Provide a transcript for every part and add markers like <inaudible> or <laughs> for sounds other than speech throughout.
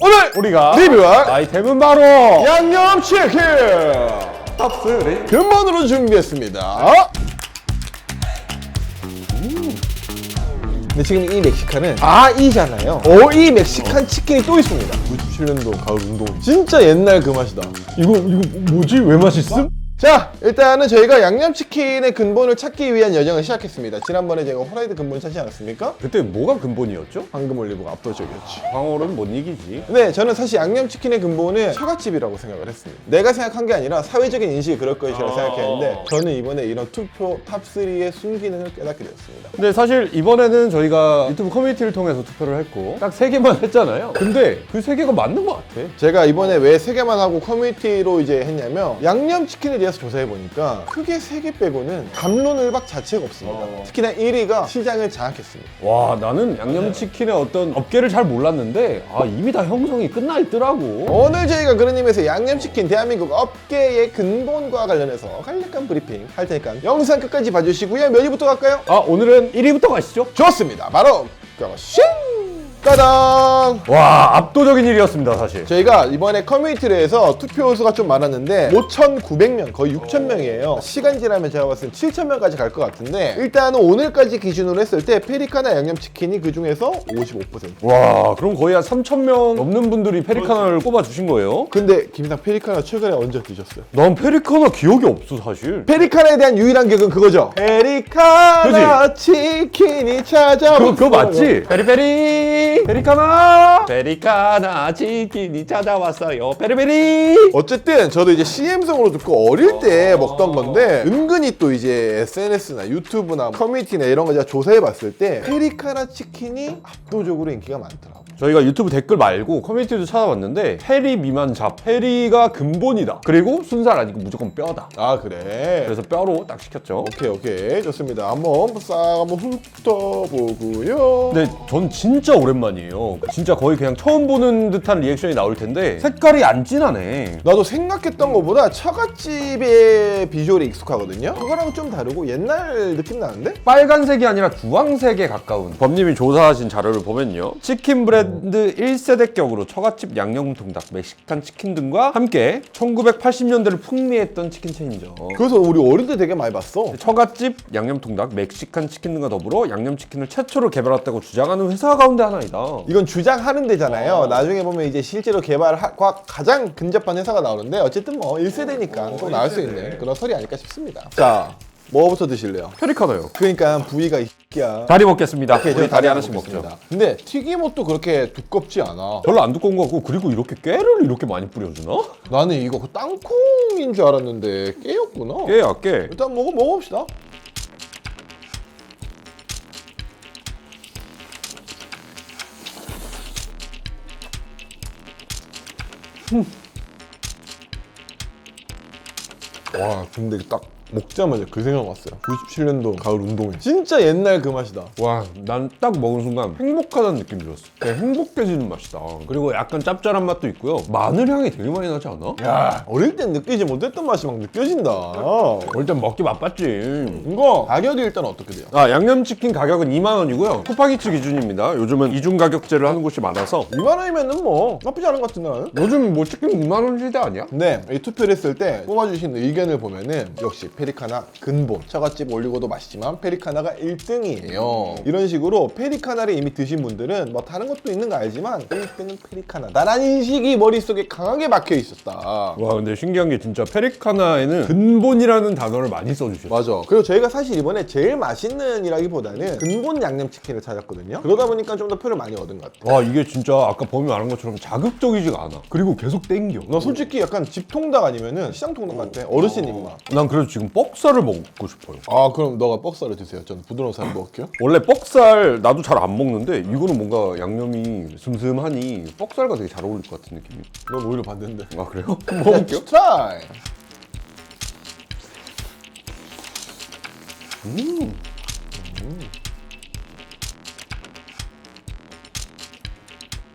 오늘 우리가 리뷰할 아이템은 바로 양념치킨 탑3 근본으로 준비했습니다. 음. 근데 지금 이 멕시칸은 아이잖아요. 어 이 멕시칸 치킨이 또 있습니다. 97년도 가을 운동. 진짜 옛날 그 맛이다. 이거 이거 뭐지? 왜 맛있음? 자, 일단은 저희가 양념치킨의 근본을 찾기 위한 여정을 시작했습니다. 지난번에 제가 호라이드 근본 찾지 않았습니까? 그때 뭐가 근본이었죠? 황금 올리브가 압도적이었지. 광어는 못 이기지 네, 저는 사실 양념치킨의 근본은 처갓집이라고 생각을 했습니다. 내가 생각한 게 아니라 사회적인 인식이 그럴 것이라고 어. 생각했는데 저는 이번에 이런 투표 탑3의 순기능을 깨닫게 되었습니다. 근데 사실 이번에는 저희가 유튜브 커뮤니티를 통해서 투표를 했고 딱 세 개만 <laughs> 했잖아요 근데 그 세 개가 맞는 것 같아 제가 이번에 왜 세 개만 하고 커뮤니티로 이제 했냐면 양념치킨에 대해서 조사해 보니까 크게 세 개 빼고는 담론을박 자체가 없습니다. 어. 특히나 1위가 시장을 장악했습니다. 와 나는 양념치킨의 어떤 업계를 잘 몰랐는데 아 이미 다 형성이 끝나 있더라고 오늘 저희가 그런 의미에서 양념치킨 대한민국 업계의 근본과 관련해서 간략한 브리핑 할 테니까 영상 끝까지 봐주시고요. 몇 위부터 갈까요? 아 오늘은 1위부터 가시죠 좋습니다. 바로 고싱! 따단! 와 압도적인 일이었습니다 사실 저희가 이번에 커뮤니티를 해서 투표 수가 좀 많았는데 5,900명, 거의 6,000명이에요. 시간 지나면 제가 봤을 때 7,000명까지 갈 것 같은데 일단은 오늘까지 기준으로 했을 때 페리카나 양념치킨이 그 중에서 55%. 와 그럼 거의 한 3,000명 넘는 분들이 페리카나를 꼽아주신 거예요? 근데 김상 페리카나 최근에 언제 드셨어요? 난 페리카나 기억이 없어 사실 페리카나에 대한 유일한 기억은 그거죠. 페리카나 치킨이 찾아왔어. 그거, 그거 맞지? 페리페리 페리카나! 페리카나 치킨이 찾아왔어요. 페리페리! 어쨌든 저도 이제 CM성으로 듣고 어릴 때 먹던 건데 은근히 또 이제 SNS나 유튜브나 커뮤니티나 이런 거 제가 조사해 봤을 때 페리카나 치킨이 압도적으로 인기가 많더라고요. 저희가 유튜브 댓글 말고 커뮤니티도 찾아봤는데 페리 미만 잡 페리가 근본이다 그리고 순살 아니고 무조건 뼈다 아 그래. 그래서 뼈로 딱 시켰죠 오케이 오케이 좋습니다. 한번 싹 한번 훑어보고요. 근데 전 진짜 오랜만이에요 진짜 거의 그냥 처음 보는 듯한 리액션이 나올 텐데 색깔이 안 진하네 나도 생각했던 것보다 처갓집의 비주얼이 익숙하거든요. 그거랑 좀 다르고 옛날 느낌 나는데? 빨간색이 아니라 주황색에 가까운 법님이 조사하신 자료를 보면요 치킨 브 랜드 1세대 격으로 처갓집 양념 통닭 멕시칸 치킨 등과 함께 1980년대를 풍미했던 치킨 체인점 그래서 우리 어릴 때 되게 많이 봤어. 처갓집 양념 통닭 멕시칸 치킨 등과 더불어 양념 치킨을 최초로 개발했다고 주장하는 회사 가운데 하나이다 이건 주장하는 데잖아요. 나중에 보면 이제 실제로 개발과 가장 근접한 회사가 나오는데 어쨌든 뭐 1세대니까 꼭 나올 수 있는 그런 설이 아닐까 싶습니다. 자, 뭐부터 드실래요? 페리카나요 그러니까 부위가 이끼야. 다리 먹겠습니다 오케이, 우리 저희 다리 하나씩 먹죠 먹겠습니다. 근데 튀김옷도 그렇게 두껍지 않아. 별로 안 두꺼운 것 같고 그리고 이렇게 깨를 이렇게 많이 뿌려주나? 나는 이거 그 땅콩인 줄 알았는데 깨였구나. 깨야 깨 일단 먹어 먹어봅시다. 와 근데 딱 먹자마자 그 생각 왔어요 97년도 가을 운동회 진짜 옛날 그 맛이다 와, 난 딱 먹은 순간 행복하다는 느낌 들었어. 그냥 행복해지는 맛이다. 그리고 약간 짭짤한 맛도 있고요. 마늘 향이 되게 많이 나지 않아? 야 어릴 땐 느끼지 못했던 맛이 막 느껴진다 일단 먹기 맛봤지. 이거 가격이 일단 어떻게 돼요? 아, 양념치킨 가격은 2만 원이고요. 쿠팡이츠 기준입니다. 요즘은 이중 가격제를 하는 곳이 많아서 2만 원이면은 뭐 나쁘지 않은 것 같은데 나는 요즘 뭐 치킨 2만 원 시대 아니야? 근데 이 투표를 했을 때 뽑아주신 의견을 보면은 역시 페리카나 근본. 처갓집 올리고도 맛있지만 페리카나가 1등이에요. 이런 식으로 페리카나를 이미 드신 분들은 뭐 다른 것도 있는 거 알지만 1등은 페리카나다라는 인식이 머릿속에 강하게 박혀 있었다. 와, 근데 신기한 게 진짜 페리카나에는 근본이라는 단어를 많이 써주셨어. 맞아. 그리고 저희가 사실 이번에 제일 맛있는 이라기보다는 근본 양념치킨을 찾았거든요. 그러다 보니까 좀 더 표를 많이 얻은 것 같아 와, 이게 진짜 아까 범이 말한 것처럼 자극적이지가 않아. 그리고 계속 땡겨. 나 솔직히 약간 집 통닭 아니면은 시장 통닭 같아. 어르신 입맛. 난 그래서 지금 뻑살을 먹고 싶어요. 아 그럼 너가 뻑살을 드세요 저는 부드러운 살 먹을게요 <laughs> 원래 뻑살 나도 잘 안 먹는데 이거는 뭔가 양념이 슴슴하니 뻑살과 되게 잘 어울릴 것 같은 느낌이. 넌 오히려 반대인데 아 그래요? <laughs> 먹어볼게요. 트라이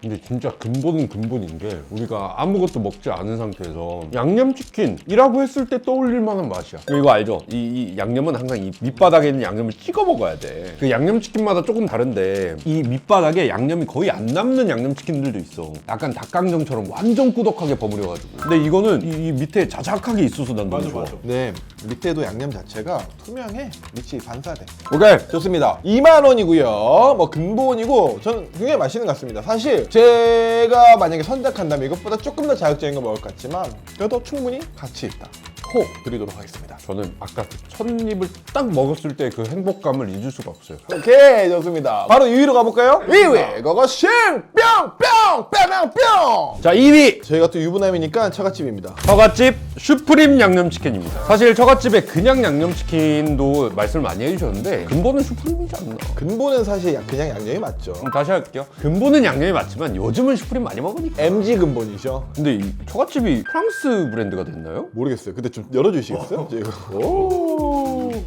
근데 진짜 근본은 근본인 게 우리가 아무것도 먹지 않은 상태에서 양념치킨이라고 했을 때 떠올릴 만한 맛이야. 이거 알죠? 이, 이 양념은 항상 이 밑바닥에 있는 양념을 찍어 먹어야 돼. 그 양념치킨마다 조금 다른데 이 밑바닥에 양념이 거의 안 남는 양념치킨들도 있어. 약간 닭강정처럼 완전 꾸덕하게 버무려가지고. 근데 이거는 이, 이 밑에 자작하게 있어서 난 너무 좋아. 네, 밑에도 양념 자체가 투명해. 밑이 반사돼. 오케이. 좋습니다. 2만 원이고요. 뭐 근본이고 저는 굉장히 맛있는 것 같습니다. 사실 제가 만약에 선택한다면 이것보다 조금 더 자극적인 거 먹을 것 같지만 그래도 충분히 가치 있다. 호 드리도록 하겠습니다. 저는 아까 첫 입을 딱 먹었을 때 그 행복감을 잊을 수가 없어요. 오케이 좋습니다. 바로 2위로 가볼까요? 2위 고고싱 뿅뿅 뿅뿅뿅 자, 2위! 저희가 또 유부남이니까 처갓집입니다. 처갓집 슈프림 양념치킨입니다. 사실 처갓집의 그냥 양념치킨도 말씀을 많이 해주셨는데 근본은 슈프림이지 않나? 근본은 사실 그냥 양념이 맞죠. 그럼 다시 할게요. 근본은 양념이 맞지만 요즘은 슈프림 많이 먹으니까. MG 근본이죠. 근데 이 처갓집이 프랑스 브랜드가 됐나요? 모르겠어요. 근데 좀 열어주시겠어요? 저 이거.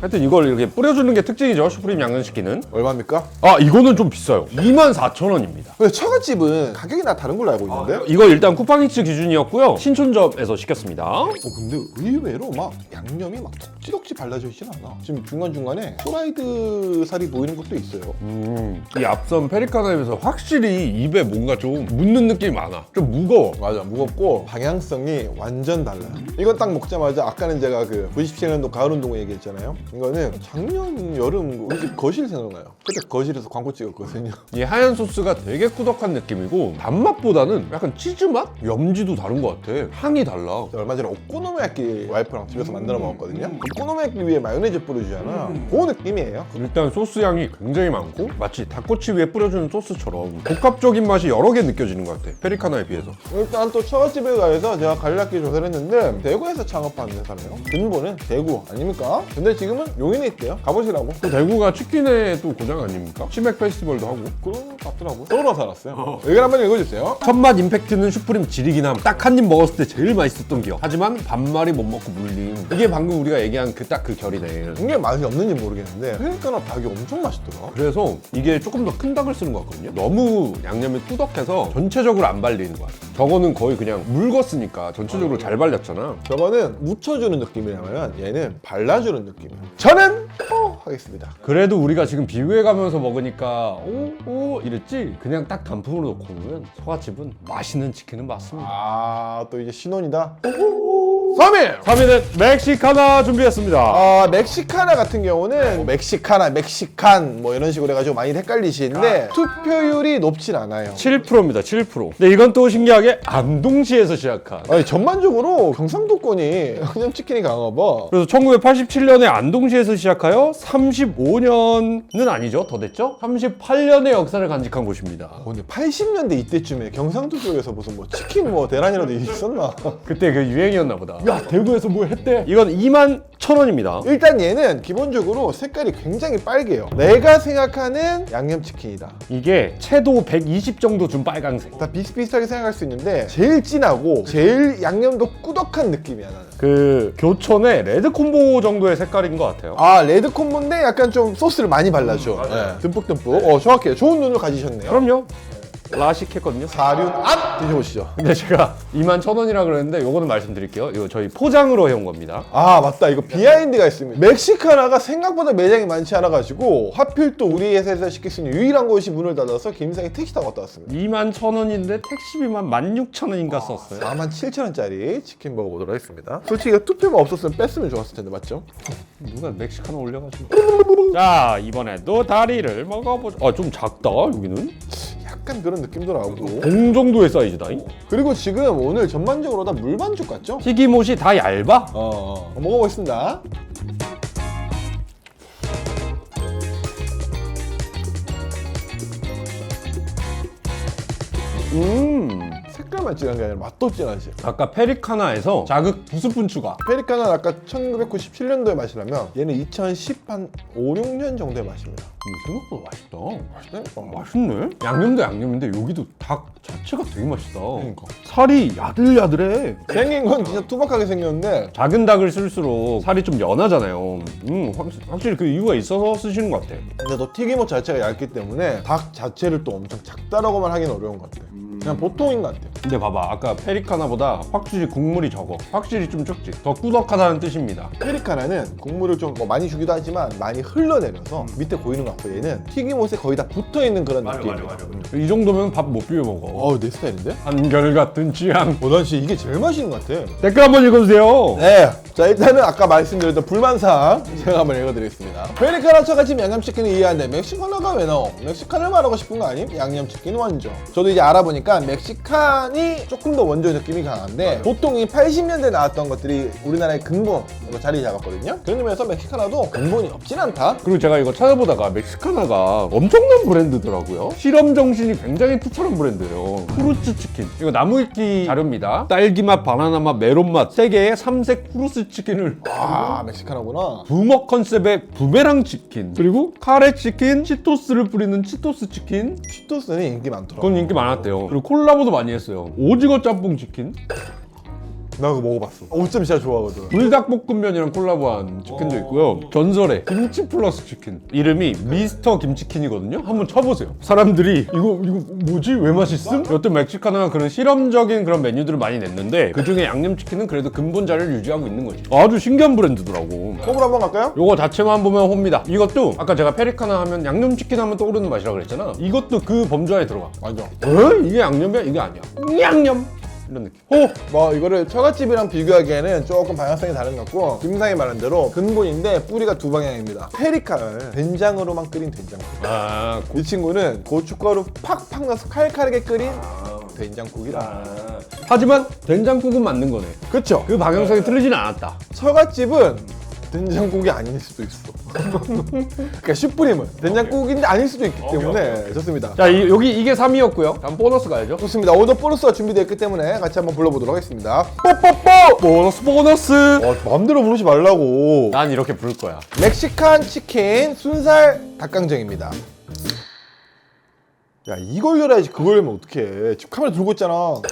하여튼 이걸 이렇게 뿌려주는 게 특징이죠. 슈프림 양념치킨은. 얼마입니까? 아 이거는 좀 비싸요. 24,000원입니다. 근데 처갓집은 가격이 나 다른 걸로 알고 있는데? 이거 일단 쿠팡이츠 기준이었고요. 신촌점에서 시켰습니다. 어 근데 의외로 막 양념이 막 덕지덕지 발라져 있진 않아. 지금 중간 중간에 프라이드 살이 보이는 것도 있어요. 음, 이 앞선 페리카나에서 확실히 입에 뭔가 좀 묻는 느낌이 많아. 좀 무거워. 맞아 무겁고 방향성이 완전 달라요. 이건 딱 먹자마자 아까는 제가 그 97년도 가을 운동 얘기했잖아요. 이거는 작년 여름 우리 집 거실 생각나요. 그때 거실에서 광고 찍었거든요. <laughs> 이 하얀 소스가 되게 꾸덕한 느낌이고 단맛보다는 약간 치즈 맛? 염지도 다른 것 같아. 향이 달라. 얼마 전에 오코노미야끼 와이프랑 집에서 만들어 먹었거든요. 오코노미야끼 위에 마요네즈 뿌려주잖아. 그 느낌이에요. 일단 소스 향이 굉장히 많고 마치 닭꼬치 위에 뿌려주는 소스처럼 복합적인 맛이 여러 개 느껴지는 것 같아. 페리카나에 비해서. 일단 또 처갓집에 가서 제가 간략히 조사를 했는데 대구에서 창업 하는 회사네요. 근본은 대구 아닙니까? 근데 지금은 용인에 있대요. 가보시라고. 또 대구가 치킨의 또 고장 아닙니까? 치맥 페스티벌도 하고. 그런 것 같더라고요. 서울로 살았어요. 의견 한번 읽어주세요. 첫맛 임팩트는 슈프림 지리긴 함. 딱 한 입 먹었을 때 제일 맛있었던 기억. 하지만 반말이 못 먹고 물림. 이게 방금 우리가 얘기한 그 딱 그 결이네. 이게 맛이 없는지 모르겠는데 그러니까 닭이 엄청 맛있더라. 그래서 이게 조금 더 큰 닭을 쓰는 것 같거든요. 너무 양념이 꾸덕해서 전체적으로 안 발리는 것 같아요. 저거는 거의 그냥 물었으니까 전체적으로 잘 발렸잖아. 저거는 묻혀주는 느낌이라면 얘는 발라주는 느낌이에요. 저는 어 하겠습니다. 그래도 우리가 지금 비교해 가면서 먹으니까 오, 오 이랬지 그냥 딱 단품으로 놓고 보면 처갓집은 맛있는 치킨은 맞습니다. 아 또 이제 신혼이다. 3일 3위는 멕시카나 준비했습니다. 아 멕시카나 같은 경우는 뭐 멕시카나 멕시칸 뭐 이런 식으로 해가지고 많이 헷갈리시는데 투표율이 높진 않아요. 7%입니다. 7%. 근데 이건 또 신기하게 안동시에서 시작한. 아니 전반적으로 경상도권이 그냥 치킨이 강하 봐. 그래서 1987년에 안동시에서 시작하여 35년은 아니죠. 더 됐죠? 38년의 역사를 간직한 곳입니다. 어, 근데 80년대 이때쯤에 경상도 쪽에서 무슨 뭐 치킨 뭐 대란이라도 있었나? 그때 그 유행이었나 보다. 야, 대구에서 뭐 했대? 이건 2만 1,000원입니다. 일단 얘는 기본적으로 색깔이 굉장히 빨개요. 내가 생각하는 양념치킨이다. 이게 채도 120 정도 준 빨강색. 다 비슷비슷하게 생각할 수 있는데 제일 진하고 제일 양념도 꾸덕한 느낌이야 나는. 그 교촌의 레드 콤보 정도의 색깔인 것 같아요. 아 레드 콤보인데 약간 좀 소스를 많이 발라줘. 네, 듬뿍듬뿍. 어 정확해요. 좋은 눈을 가지셨네요. 그럼요. 라식 했거든요. 사륜 안 드셔보시죠. 근데 제가 2만 1,000원이라 그랬는데 요거는 말씀드릴게요. 이거 저희 포장으로 해온 겁니다. 아 맞다 이거 비하인드가 있습니다 멕시카나가 생각보다 매장이 많지 않아 가지고 하필 또 우리 회사에서 시킬 수 있는 유일한 곳이 문을 닫아서 김상이 택시 타고 갔다 왔습니다 2만 1,000원인데 택시비만 16,000원인가 썼어요. 4만 7천 원짜리 치킨 먹어보도록 하겠습니다 솔직히 이거 투표만 없었으면 뺐으면 좋았을 텐데 맞죠? 누가 멕시카노 올려가지고. 자 이번에도 다리를 먹어보자. 아 좀 작다 여기는. 약간 그런 느낌도 나고 공 정도의 사이즈다 잉. 그리고 지금 오늘 전반적으로 다 물반죽 같죠? 튀김옷이 다 얇아. 어, 어. 먹어보겠습니다 음. 색깔만 진한 게 아니라 맛도 진하지. 아까 페리카나에서 자극 두 스푼 추가. 페리카는 아까 1997년도의 맛이라면 얘는 2010한 5, 6년 정도의 맛입니다. 근데 생각보다 맛있다. 맛있네? 어, 맛있네. 양념도 양념인데 여기도 닭 자체가 되게 맛있다. 그러니까. 살이 야들야들해. 생긴 건 진짜 투박하게 생겼는데 작은 닭을 쓸수록 살이 좀 연하잖아요. 음, 확, 확실히 그 이유가 있어서 쓰시는 것 같아. 근데 또 튀김옷 자체가 얇기 때문에 닭 자체를 또 엄청 작다라고만 하긴 어려운 것 같아. 그냥 보통인 것 같아. 근데 봐봐, 아까 페리카나보다 확실히 국물이 적어. 확실히 좀 적지. 더 꾸덕하다는 뜻입니다. 페리카나는 국물을 좀뭐 많이 주기도 하지만 많이 흘러내려서 밑에 고이는 것 같고 얘는 튀김옷에 거의 다 붙어 있는 그런 느낌. 이 정도면 밥 못 비벼 먹어. 어, 내 스타일인데? 한결같은 취향. 어, 난 진짜 이게 제일 맛있는 것 같아. 댓글 한번 읽어주세요. 네. 자, 일단은 아까 말씀드렸던 불만사항 제가 한번 읽어드리겠습니다. 페리카나 처갓집 양념치킨을 이해하는데 멕시카나가 왜 나오? 멕시칸을 말하고 싶은 거 아님? 양념치킨 원조. 저도 이제 알아보 니까 멕시칸이 조금 더 원조 느낌이 강한데 보통 이 80년대 나왔던 것들이 우리나라의 근본으로 자리 잡았거든요. 그런 의미에서 멕시카나도 근본이 없진 않다. 그리고 제가 이거 찾아보다가 멕시카나가 엄청난 브랜드더라고요. 실험 정신이 굉장히 투철한 브랜드예요. 후르츠 치킨. 이거 나무위키 자료입니다. 딸기 맛, 바나나 맛, 메론 맛 세 개의 삼색 후르츠 치킨을 아, 멕시카나구나. 부먹 컨셉의 부메랑 치킨 그리고 카레 치킨, 치토스를 뿌리는 치토스 치킨 치토스는 인기 많더라고. 그건 인기 많았대 요. 그리고 콜라보도 많이 했어요. 오징어 짬뽕 치킨, 나 그거 먹어봤어. 오점 진짜 좋아하거든. 불닭볶음면이랑 콜라보한 치킨도 있고요. 전설의 김치 플러스 치킨. 이름이 미스터 김치킨이거든요. 한번 쳐보세요. 사람들이 이거 이거 뭐지? 왜 맛있음? 여튼 멕시카나가 그런 실험적인 그런 메뉴들을 많이 냈는데 그 중에 양념치킨은 그래도 근본 자리를 유지하고 있는 거지. 아주 신기한 브랜드더라고. 컵으로 한번 갈까요? 요거 자체만 보면 홈니다. 이것도 아까 제가 페리카나 하면 양념치킨 하면 떠오르는 맛이라 그랬잖아. 이것도 그 범주 안에 들어가. 맞아. 어? 이게 양념이야? 이게 아니야. 양념. 이런 느낌. 오! 뭐 이거를 처갓집이랑 비교하기에는 조금 방향성이 다른 것 같고 김상이 말한 대로 근본인데 뿌리가 두 방향입니다 페리카를 된장으로만 끓인 된장국 아, 이 친구는 고춧가루 팍팍 넣어서 칼칼하게 끓인 된장국이다 하지만 된장국은 맞는 거네. 그쵸? 그 방향성이 틀리진 않았다. 처갓집은 된장국이 아닐 수도 있어 그러니까 슈프림은 된장국인데 아닐 수도 있기 때문에 좋습니다 자, 이- 여기 이게 3위였고요. 다음 보너스 가야죠. 좋습니다 오더 보너스가 준비되어 있기 때문에 같이 한번 불러보도록 하겠습니다 뽀뽀뽀 보너스 보너스. 어, 마음대로 부르지 말라고 난 이렇게 부를 거야. 멕시칸 치킨 순살 닭강정입니다. 야 이걸 열어야지 그걸 열면 어떡해 지금 카메라 들고 있잖아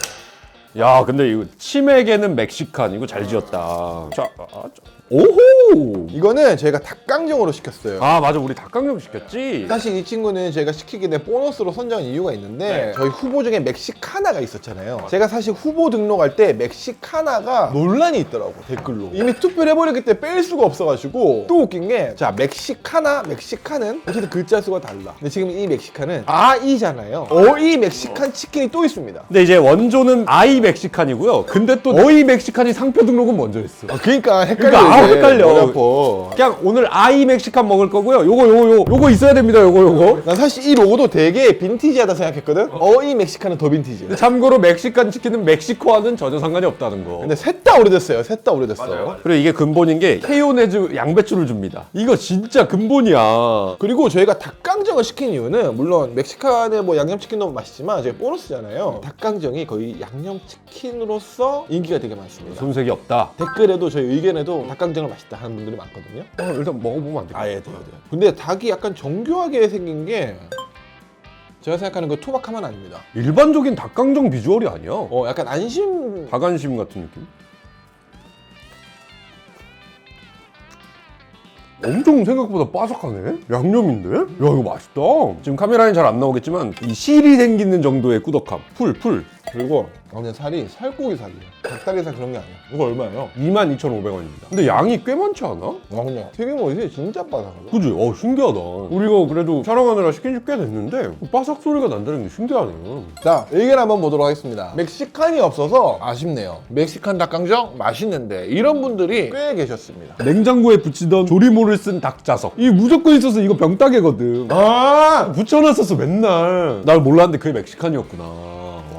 야, 근데 이거 치맥에는 멕시칸 이거 잘 지었다. 자, 아, 자. 오호. 이거는 저희가 닭강정으로 시켰어요 아, 맞아. 우리 닭강정 시켰지. 사실 이 친구는 저희가 시키게 된 보너스로 선정한 이유가 있는데 네. 저희 후보 중에 멕시카나가 있었잖아요 제가 사실 후보 등록할 때 멕시카나가 논란이 있더라고 댓글로 이미 투표를 해버렸기 때문에 뺄 수가 없어가지고 또 웃긴 게 자 멕시카나 멕시칸은 어쨌든 글자 수가 달라 근데 지금 이 멕시칸은 아이잖아요 어이 멕시칸 치킨이 또 있습니다 근데 이제 원조는 아이 멕시칸이고요. 근데 또 어이 멕시칸이 상표 등록은 먼저 했어. 아, 그러니까 헷갈려. 그러니까 아, 이제. 헷갈려. 머리 아파. 그냥 오늘 아이 멕시칸 먹을 거고요. 요거 요거 요거 요거 있어야 됩니다. 요거 요거. 난 사실 이 로고도 되게 빈티지하다 생각했거든. 어 이 멕시칸은 더 빈티지. 참고로 멕시칸 치킨은 멕시코와는 전혀 상관이 없다는 거. 근데 셋 다 오래됐어요. 셋 다 오래됐어. 그리고 이게 근본인 게 케요네즈 양배추를 줍니다. 이거 진짜 근본이야. 그리고 저희가 닭강정을 시킨 이유는 물론 멕시칸의 뭐 양념치킨도 맛있지만 저희 보너스잖아요. 닭강정이 거의 양념치킨으로서 인기가 되게 많습니다. 손색이 없다. 댓글에도 저희 의견에도 닭강 정을 맛있다 하는 분들이 많거든요. 어, 일단 먹어보면 안 돼. 아예 돼요, 돼요. 근데 닭이 약간 정교하게 생긴 게 제가 생각하는 그 토박하면 아닙니다. 일반적인 닭강정 비주얼이 아니야. 어, 약간 안심 박안심 같은 느낌? 엄청 생각보다 바삭하네? 양념인데? 야 이거 맛있다 지금 카메라엔 잘 안 나오겠지만 이 실이 생기는 정도의 꾸덕함 풀 풀. 그리고 오늘 살이 살코기 살이에요. 닭다리살 그런 게 아니야. 이거 얼마예요? 22,500원입니다 근데 양이 꽤 많지 않아? 와 근데 튀김 옷이 진짜 바삭하다. 그지? 어 신기하다 우리가 그래도 촬영하느라 시킨 지 꽤 됐는데 바삭 소리가 난다는 게 신기하네 자 의견 한번 보도록 하겠습니다. 멕시칸이 없어서 아쉽네요. 멕시칸 닭강정 맛있는데 이런 분들이 꽤 계셨습니다. 냉장고에 붙이던 조리모를 쓴 닭자석 이 무조건 있어서 이거 병따개거든 아 붙여놨었어 맨날 날 몰랐는데 그게 멕시칸이었구나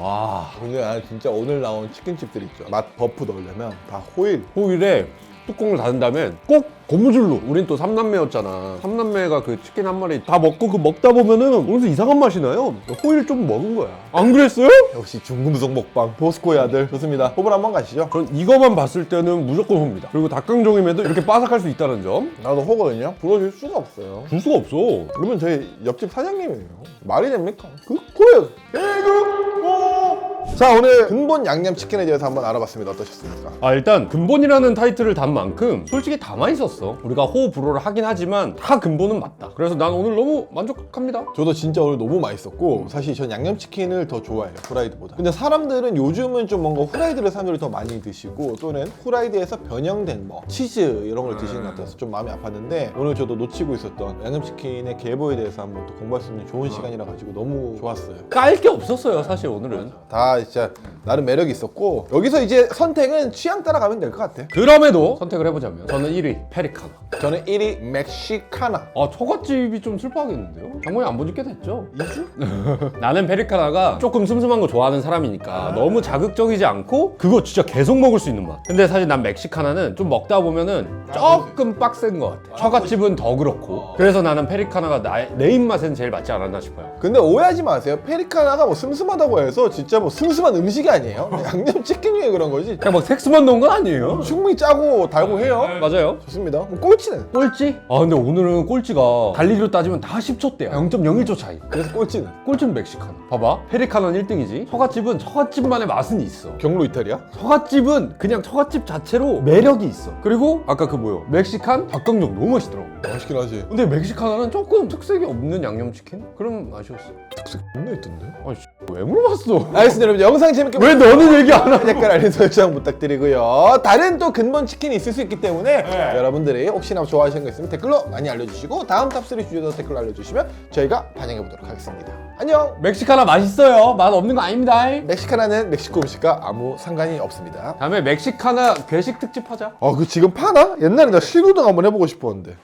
와 근데 아 진짜 오늘 나온 치킨집들 있죠. 맛 버프 넣으려면 다 호일. 호일에 뚜껑을 닫은 다음에 꼭 고무줄로 우린 또 삼남매였잖아 삼남매가 그 치킨 한 마리 다 먹고 그 먹다 보면은 어느새 이상한 맛이 나요 호일 좀 먹은 거야 안 그랬어요? 역시 중금속 먹방 보스코의 아들 좋습니다. 호불 한번 가시죠. 전 이거만 봤을 때는 무조건 호입니다 그리고 닭강정임에도 이렇게 바삭할 수 있다는 점줄 나도 호거든요. 불러줄 수가 없어요. 수가 없어 그러면 저희 옆집 사장님이에요. 말이 됩니까? 그 코에 자 오늘 근본 양념치킨에 대해서 한번 알아봤습니다. 어떠셨습니까? 아 일단 근본이라는 타이틀을 단 만큼 솔직히 다 맛있었어. 우리가 호불호를 하긴 하지만 다 근본은 맞다. 그래서 난 오늘 너무 만족합니다. 저도 진짜 오늘 너무 맛있었고 사실 전 양념치킨을 더 좋아해요 후라이드보다. 근데 사람들은 요즘은 좀 뭔가 후라이드를 사람들이 더 많이 드시고 또는 후라이드에서 변형된 뭐 치즈 이런 걸 드시는 것 같아서 좀 마음이 아팠는데 오늘 저도 놓치고 있었던 양념치킨의 계보에 대해서 한번 또 공부할 수 있는 좋은 시간이라 가지고 너무 좋았어요. 깔 게 없었어요 사실 오늘은. 다 진짜 나름 매력이 있었고 여기서 이제 선택은 취향 따라 가면 될 것 같아요 그럼에도 선택을 해보자면. 저는 1위 페리카나. 저는 1위 멕시카나. 아 처갓집이 좀 슬퍼하겠는데요? 장모님 안꽤 됐죠? 2주? <laughs> 나는 페리카나가 조금 슴슴한 거 좋아하는 사람이니까 너무 자극적이지 않고 그거 진짜 계속 먹을 수 있는 맛. 근데 사실 난 멕시카나는 좀 먹다 보면은 조금 빡센 것 같아. 처갓집은 더 그렇고. 그래서 나는 페리카나가 나, 내 입맛엔 제일 맞지 않았나 싶어요. 근데 오해하지 마세요. 페리카나가 뭐 슴슴하다고 해서 진짜 뭐 슴슴한 음식이 아니에요? 양념 치킨 중에 그런 거지? 그냥 막 색소만 넣은 건 아니에요? 충분히 짜고 달고 해요. 맞아요. 좋습니다. 그럼 꼴찌는? 꼴찌? 아 근데 오늘은 꼴찌가 달리기로 따지면 다 10초대야. 0.01초 차이. 그래서 꼴찌는? 꼴찌는 멕시카나 봐봐. 페리카나는 1등이지. 처갓집은 처갓집만의 맛은 있어. 경로 이탈이야? 처갓집은 그냥 처갓집 자체로 매력이 있어. 그리고 아까 그 뭐요? 멕시칸 닭강정 너무 맛있더라고. 맛있긴 하지. 근데 멕시카나는 조금 특색이 없는 양념치킨? 그런 맛이었어. 특색 존나 있던데? 아씨 왜 물어봤어? 알겠습니다 여러분 영상 재밌게 왜 너는 얘기 안 하고? 댓글 알림 설정 부탁드리고요. 다른 또 근본 치킨이 있을 수 있기 때문에 여러분들이 혹시나 좋아하시는 거 있으면 댓글로 많이 알려주시고 다음 탑3 주제도 댓글로 알려주시면 저희가 반영해 보도록 하겠습니다. 안녕! 멕시카나 맛있어요. 맛 없는 거 아닙니다. 멕시카나는 멕시코 음식과 아무 상관이 없습니다. 다음에 멕시카나 괴식 특집 하자. 아 그 지금 파나? 옛날에 나 신우등 한번 해보고 싶었는데